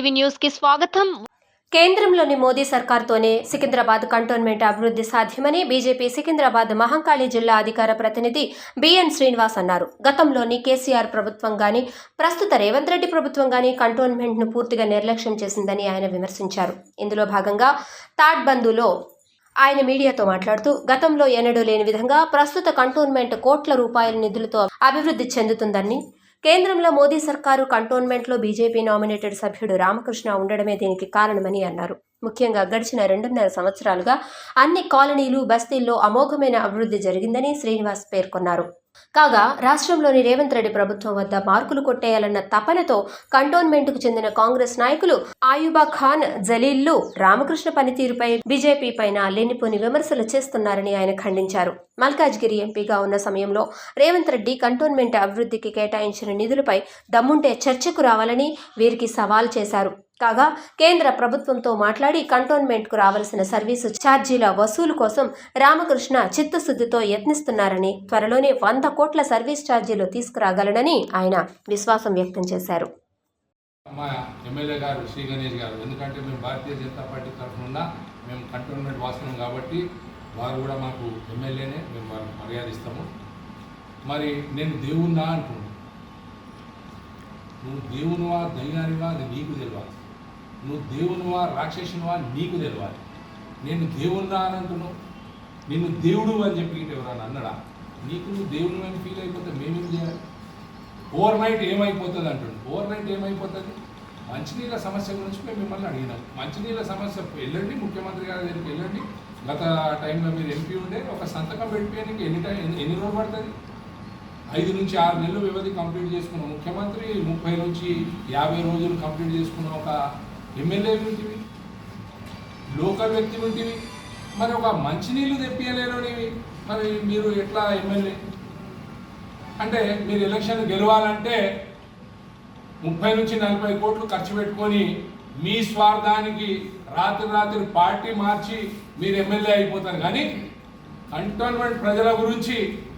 TV న్యూస్కి స్వాగతం. కేంద్రంలోని మోదీ సర్కార్తోనే సికింద్రాబాద్ కంటోన్మెంట్ అభివృద్ధి సాధ్యమని బీజేపీ సికింద్రాబాద్ మహంకాళి జిల్లా అధికార ప్రతినిధి బిఎన్ శ్రీనివాస్ అన్నారు. గతంలోని కేసీఆర్ ప్రభుత్వం గాని ప్రస్తుత రేవంత్ రెడ్డి ప్రభుత్వం గాని కంటోన్మెంట్ను పూర్తిగా నిర్లక్ష్యం చేసిందని ఆయన విమర్శించారు. ఇందులో భాగంగా తాడ్బందులో ఆయన మీడియాతో మాట్లాడుతూ గతంలో ఎన్నడూ లేని విధంగా ప్రస్తుత కంటోన్మెంట్ కోట్ల రూపాయల నిధులతో అభివృద్ధి చెందుతుందని కేంద్రంలో మోదీ సర్కారు కంటోన్మెంట్లో బీజేపీ నామినేటెడ్ సభ్యుడు రామకృష్ణ ఉండడమే దీనికి కారణమని అన్నారు. ముఖ్యంగా గడిచిన రెండున్నర సంవత్సరాలుగా అన్ని కాలనీలు బస్తీల్లో అమోఘమైన అభివృద్ధి జరిగిందని శ్రీనివాస్ పేర్కొన్నారు. కాగా రాష్ట్రంలోని రేవంత్ రెడ్డి ప్రభుత్వం వద్ద మార్కులు కొట్టేయాలన్న తపనతో కంటోన్మెంట్కు చెందిన కాంగ్రెస్ నాయకులు ఆయుబా ఖాన్ జలీల్లు రామకృష్ణ పనితీరుపై బీజేపీ పైన లేనిపోని విమర్శలు చేస్తున్నారని ఆయన ఖండించారు. మల్కాజ్గిరి ఎంపీగా ఉన్న సమయంలో రేవంత్ రెడ్డి కంటోన్మెంట్ అభివృద్ధికి కేటాయించిన నిధులపై దమ్ముంటే చర్చకు రావాలని వీరికి సవాల్ చేశారు. కాగా కేంద్ర ప్రభుత్వంతో మాట్లాడి కంటోన్మెంట్కు రావాల్సిన సర్వీసు ఛార్జీల వసూలు కోసం రామకృష్ణ చిత్తశుద్ధితో యత్నిస్తున్నారని త్వరలోనే వంద కోట్ల సర్వీస్ ఛార్జీలు తీసుకురాగలనని ఆయన విశ్వాసం వ్యక్తం చేశారు. మా ఎమ్మెల్యే గారు శ్రీ గణేష్ గారు ఎందుకంటే మేము భారతీయ జనతా పార్టీ తరఫున మేము కంటోన్మెంట్ వాస్తున్నాం కాబట్టి వారు కూడా మాకు ఎమ్మెల్యేనే మేము వారిని మర్యాదిస్తాము. మరి నేను దేవున్నా అంటున్నాను నువ్వు దేవునివా దైవానివా అది నీకు తెలియాలి నువ్వు దేవునివా రాక్షసునివా నీకు తెలియాలి నేను దేవుణ్ణా అని అంటున్నావు. నిన్ను దేవుడు అని చెప్పి ఎవరన్నా అన్నడా? నీకు నువ్వు దేవుని అని ఫీల్ అయిపోతే మేమేం చేయాలి? ఓవర్ నైట్ ఏమైపోతుంది అంటుండు. ఓవర్ నైట్ ఏమైపోతుంది? మంచినీళ్ళ సమస్య గురించి మేము మిమ్మల్ని అడిగినాం. మంచినీళ్ళ సమస్య వెళ్ళండి ముఖ్యమంత్రి గారి దగ్గరికి వెళ్ళండి. గత టైంలో మీరు ఎంపీ ఉండే ఒక సంతకం పెట్టిపోయానికి ఎన్ని టైం ఎన్ని- ఎన్ని రోజులు పడుతుంది? ఐదు నుంచి ఆరు నెలలు వ్యవధి కంప్లీట్ చేసుకున్న. ముఖ్యమంత్రి ముప్పై నుంచి యాభై రోజులు కంప్లీట్ చేసుకున్న ఒక ఎమ్మెల్యే ఉంటివి లోకల్ వ్యక్తి ఉంటివి మరి ఒక మంచినీళ్ళు తెప్పియలేనివి మరి మీరు ఎట్లా ఎమ్మెల్యే? అంటే మీరు ఎలక్షన్ గెలవాలంటే ముప్పై నుంచి నలభై కోట్లు ఖర్చు పెట్టుకొని మీ స్వార్థానికి రాత్రి రాత్రి పార్టీ మార్చి మీరు ఎమ్మెల్యే అయిపోతారు. కానీ కంటోన్మెంట్ ప్రజల గురించి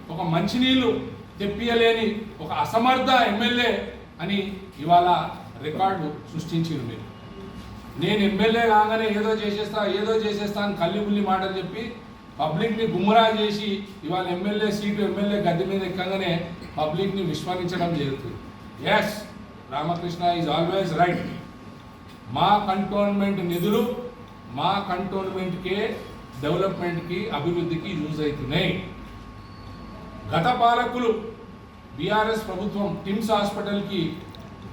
ఒక మంచినీళ్ళు తెప్పియలేని ఒక అసమర్థ ఎమ్మెల్యే అని ఇవాళ రికార్డు సృష్టించారు మీరు. నేను ఎమ్మెల్యే కాగానే ఏదో చేసేస్తా ఏదో చేసేస్తా అని కల్లిబుల్లి మాటలు చెప్పి పబ్లిక్ని గుమ్మరా చేసి ఇవాళ ఎమ్మెల్యే సీటు ఎమ్మెల్యే గద్దె మీద ఎక్కగానే పబ్లిక్ని విస్మరించడం జరుగుతుంది. Yes Ramakrishna is always right మా కంటోన్మెంట్ నిధులు మా కంటోన్మెంట్కే డెవలప్మెంట్కి అభివృద్ధికి యూజ్ అవుతున్నాయి. గత పాలకులు బీఆర్ఎస్ ప్రభుత్వం టిమ్స్ హాస్పిటల్కి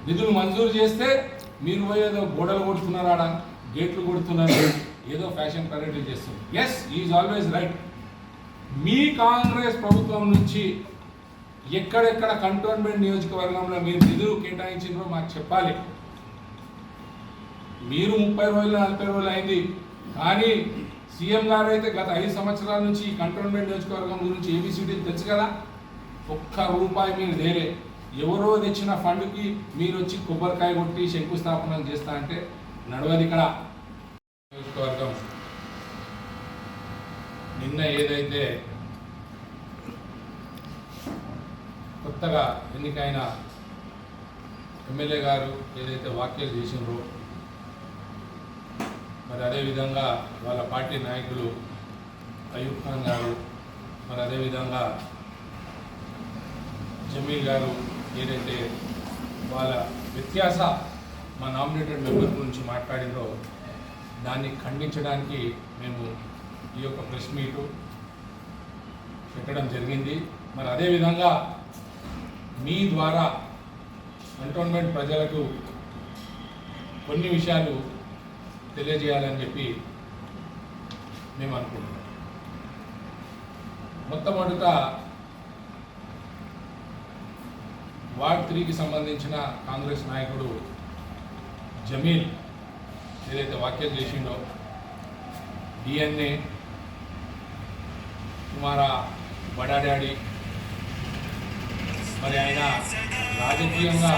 నిధులు మంజూరు చేస్తే మీరు పోయి ఏదో గోడలు ఆడ గేట్లు కొడుతున్నారు. ఏదో ఫ్యాషన్ పర్యటన చేస్తుంది ఎస్ ఈజ్ ఆల్వేస్ రైట్ మీ కాంగ్రెస్ ప్రభుత్వం నుంచి ఎక్కడెక్కడ కంటోన్మెంట్ నియోజకవర్గంలో మీరు నిధులు కేటాయించినో మాకు చెప్పాలి. మీరు ముప్పై రోజులు నలభై రోజులు అయింది. కానీ సీఎం గారు అయితే గత ఐదు సంవత్సరాల నుంచి ఈ కంటోన్మెంట్ నియోజకవర్గం గురించి ఏబీసీడీ తెలుసు కదా? ఒక్క రూపాయి మీరు లేరే ఎవరో తెచ్చిన ఫండ్కి మీరు వచ్చి కొబ్బరికాయ కొట్టి శంకుస్థాపన చేస్తా అంటే నడవది ఇక్కడ. నియోజకవర్గం. నిన్న ఏదైతే కొత్తగా ఎన్నికైన ఎమ్మెల్యే గారు ఏదైతే వ్యాఖ్యలు చేసినారో మరి అదేవిధంగా వాళ్ళ పార్టీ నాయకులు అయూబ్ ఖాన్ గారు మరి అదేవిధంగా జమీల్ గారు ఏదైతే వాళ్ళ వ్యత్యాస మా నామినేటెడ్ మెంబర్ గురించి మాట్లాడిందో దాన్ని ఖండించడానికి మేము ఈ యొక్క ప్రెస్ మీటు పెట్టడం జరిగింది. మరి అదేవిధంగా మీ ద్వారా కంటోన్మెంట్ ప్రజలకు కొన్ని విషయాలు తెలియజేయాలని చెప్పి మేము అనుకుంటున్నాం. మొట్టమొదట వార్డ్ త్రీకి సంబంధించిన కాంగ్రెస్ నాయకుడు జమీల్ ఏదైతే వ్యాఖ్యలు చేసిండో డిఎన్ఏ కుమారా బడా డాడీ మరి ఆయన రాజకీయంగా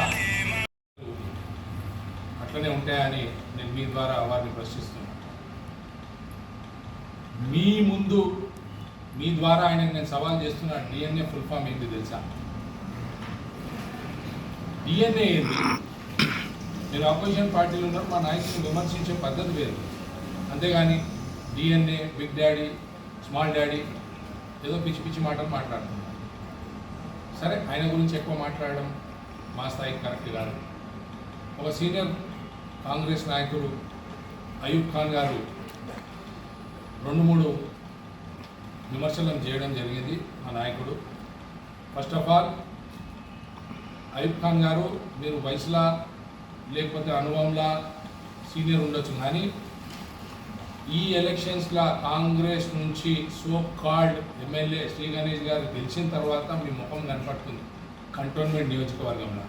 అట్లనే ఉంటాయని నేను మీ ద్వారా వారిని ప్రశ్నిస్తున్నాను. మీ ముందు మీ ద్వారా ఆయన నేను సవాల్ చేస్తున్న డిఎన్ఏ ఫుల్ ఫామ్ ఏంటి తెలుసా? డిఎన్ఏ ఏంది? మీరు అపోజిషన్ పార్టీలు ఉన్నారు మా నాయకుని విమర్శించే పద్ధతి వేరు. అంతేగాని DNA big daddy small daddy ఏదో పిచ్చి పిచ్చి మాటలు మాట్లాడుతున్నారు. సరే ఆయన గురించి ఎక్కువ మాట్లాడడం మా స్థాయికి కరెక్ట్ కాదు. ఒక సీనియర్ కాంగ్రెస్ నాయకుడు అయూబ్ ఖాన్ గారు రెండు మూడు విమర్శలను చేయడం జరిగింది మా నాయకుడు. First of all Ayub Khan గారు మీరు వయసులా లేకపోతే అనుభవంలా సీనియర్ ఉండొచ్చు కానీ ఈ ఎలక్షన్స్లో కాంగ్రెస్ నుంచి so called MLA Shri Ganesh గారు గెలిచిన తర్వాత మీ ముఖం కనపడుతుంది. కంటోన్మెంట్ నియోజకవర్గంలో.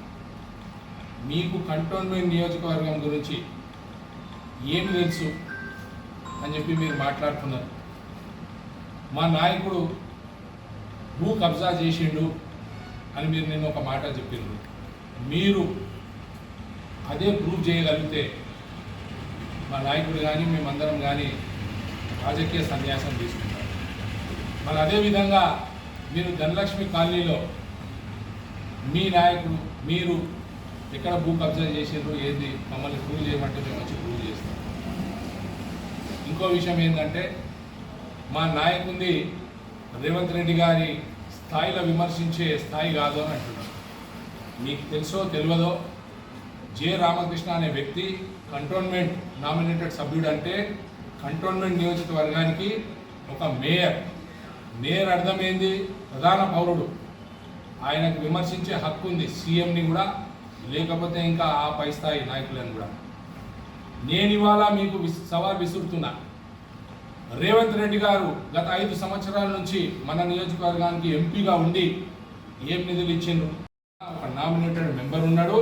మీకు కంటోన్మెంట్ నియోజకవర్గం గురించి ఏం తెలుసు అని చెప్పి మీరు మాట్లాడుతున్నారు. మా నాయకుడు భూ కబ్జా చేసిండు. అని మీరు నేను ఒక మాట చెప్పింది మీరు అదే ప్రూవ్ చేయగలిగితే మా నాయకుడు కానీ మేమందరం కానీ రాజకీయ సన్యాసం తీసుకుంటాం. మరి అదేవిధంగా మీరు ధనలక్ష్మి కాలనీలో మీ నాయకుడు మీరు ఎక్కడ భూ కబ్జా చేసిండ్రు ఏంది మమ్మల్ని ప్రూవ్ చేయమంటే మేము వచ్చి ప్రూవ్ చేస్తాం. ఇంకో విషయం ఏంటంటే మా నాయకుడిని రేవంత్ రెడ్డి గారి స్థాయిలో విమర్శించే స్థాయి కాదు అని అంటున్నాడు మీకు తెలుసో తెలియదో జె. రామకృష్ణ అనే వ్యక్తి కంటోన్మెంట్ నామినేటెడ్ సభ్యుడు అంటే కంటోన్మెంట్ నియోజకవర్గానికి ఒక మేయర్. మేయర్ అర్థమైంది ప్రధాన పౌరుడు. ఆయనకు విమర్శించే హక్కు ఉంది సీఎంని కూడా లేకపోతే ఇంకా ఆ పై స్థాయి నాయకులను కూడా. నేను ఇవాళ మీకు సవాల్ విసురుతున్నా. రేవంత్ రెడ్డి గారు గత ఐదు సంవత్సరాల నుంచి మన నియోజకవర్గానికి ఎంపీగా ఉండి ఏం నిధులు ఇచ్చిండ్రు? ఒక నామినేటెడ్ మెంబర్ ఉన్నాడు.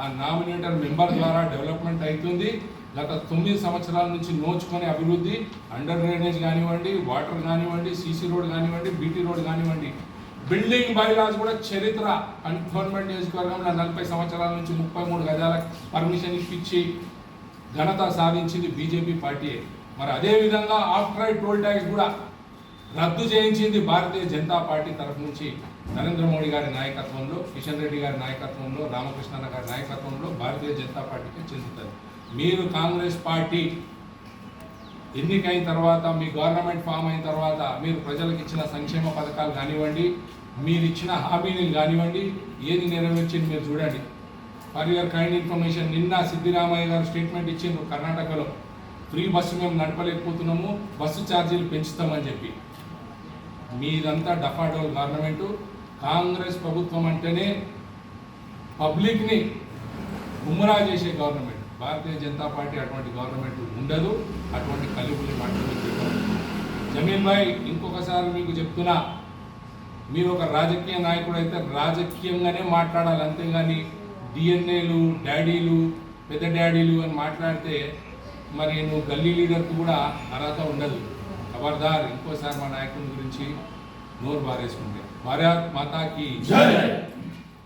ఆ నామినేటెడ్ మెంబర్ ద్వారా డెవలప్మెంట్ అవుతుంది గత తొమ్మిది సంవత్సరాల నుంచి నోచుకునే అభివృద్ధి అండర్ డ్రైనేజ్ కానివ్వండి వాటర్ కానివ్వండి సీసీ రోడ్ కానివ్వండి బీటీ రోడ్ కానివ్వండి. బిల్డింగ్ బైలాస్ కూడా చరిత్ర గవర్నమెంట్ నియోజకవర్గంలో నలభై సంవత్సరాల నుంచి ముప్పై మూడు గజాల పర్మిషన్ ఇప్పించి ఘనత సాధించింది బీజేపీ పార్టీయే. మరి అదేవిధంగా ఆఫ్టర్ టోల్ ట్యాక్స్ కూడా రద్దు చేయించింది భారతీయ జనతా పార్టీ తరఫు నుంచి నరేంద్ర మోడీ గారి నాయకత్వంలో కిషన్ రెడ్డి గారి నాయకత్వంలో రామకృష్ణ గారి నాయకత్వంలో భారతీయ జనతా పార్టీకి చెందుతుంది. మీరు కాంగ్రెస్ పార్టీ ఎన్నికైన తర్వాత మీ గవర్నమెంట్ ఫామ్ అయిన తర్వాత మీరు ప్రజలకు ఇచ్చిన సంక్షేమ పథకాలు కానివ్వండి మీరు ఇచ్చిన హామీలు కానివ్వండి ఏది నెరవేర్చింది మీరు చూడండి. ఫర్ యువర్ కైండ్ ఇన్ఫర్మేషన్ నిన్న సిద్ధిరామయ్య గారు స్టేట్మెంట్ ఇచ్చిండ్రు కర్ణాటకలో. ఫ్రీ బస్సు మేము నడపలేకపోతున్నాము బస్సు ఛార్జీలు పెంచుతామని చెప్పి. మీదంతా డఫాడోల్ గవర్నమెంటు కాంగ్రెస్ ప్రభుత్వం అంటేనే పబ్లిక్ని గుమ్మరా చేసే గవర్నమెంట్. భారతీయ జనతా పార్టీ అటువంటి గవర్నమెంట్ ఉండదు అటువంటి కలిపులు మాటలు చెప్పారు జమీన్ భాయ్ ఇంకొకసారి మీకు చెప్తున్నా మీరు ఒక రాజకీయ నాయకుడు అయితే రాజకీయంగానే మాట్లాడాలి. అంతేగాని డిఎన్ఏలు డాడీలు పెద్ద డాడీలు అని మాట్లాడితే మరి నువ్వు గల్లీ లీడర్కి కూడా అర్హత ఉండదు. ఖబర్దార్ ఇంకోసారి మా నాయకుని గురించి నోరు బారేసుకుంటే. భారత్ మాతాకి జై!